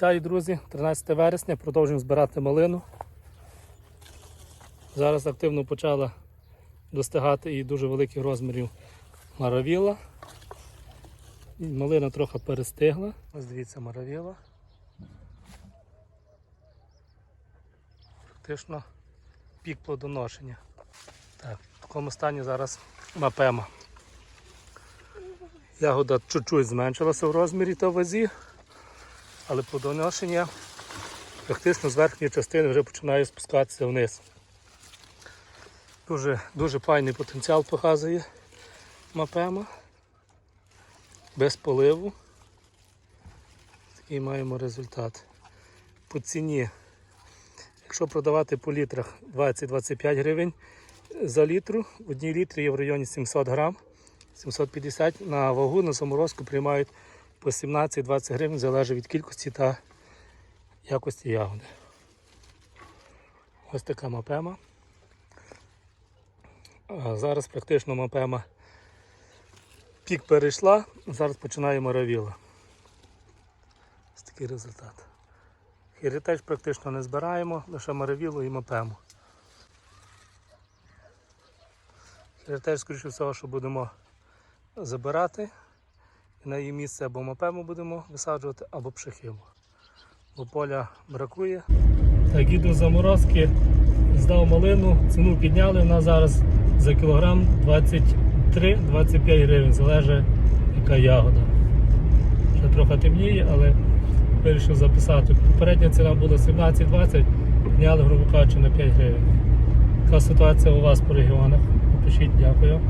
Вітаю, друзі! 13 вересня, продовжуємо збирати малину. Зараз активно почала достигати і дуже великих розмірів маравіла. Малина трохи перестигла. Ось дивіться, маравіла. Практично пік плодоношення. Так, в такому стані зараз мапема. Ягода чуть-чуть зменшилася в розмірі та вазі, але плодоношення практично з верхньої частини вже починає спускатися вниз. Дуже, дуже файний потенціал показує мапема. Без поливу. Такий маємо результат. По ціні, якщо продавати по літрах 20-25 гривень за літру, в одній літрі є в районі 700 грам. 750 на вагу на заморозку приймають по 17-20 гривень, залежить від кількості та якості ягоди. Ось така мапема. Зараз практично мапема пік перейшла, зараз починає маравіла. Ось такий результат. Хірітеж практично не збираємо, лише маравілу і мапему. Хірітеж, скоріше всього, що будемо забирати. На її місце або мапему будемо висаджувати, або пшехиму. Бо поля бракує. Так, іду заморозки, здав малину, ціну підняли, вона зараз за кілограм 23-25 гривень, залежить яка ягода. Ще трохи темніє, але вирішив записати. Попередня ціна була 17-20, підняли, грубо кажучи, на 5 гривень. Яка ситуація у вас по регіонах? Напишіть, дякую.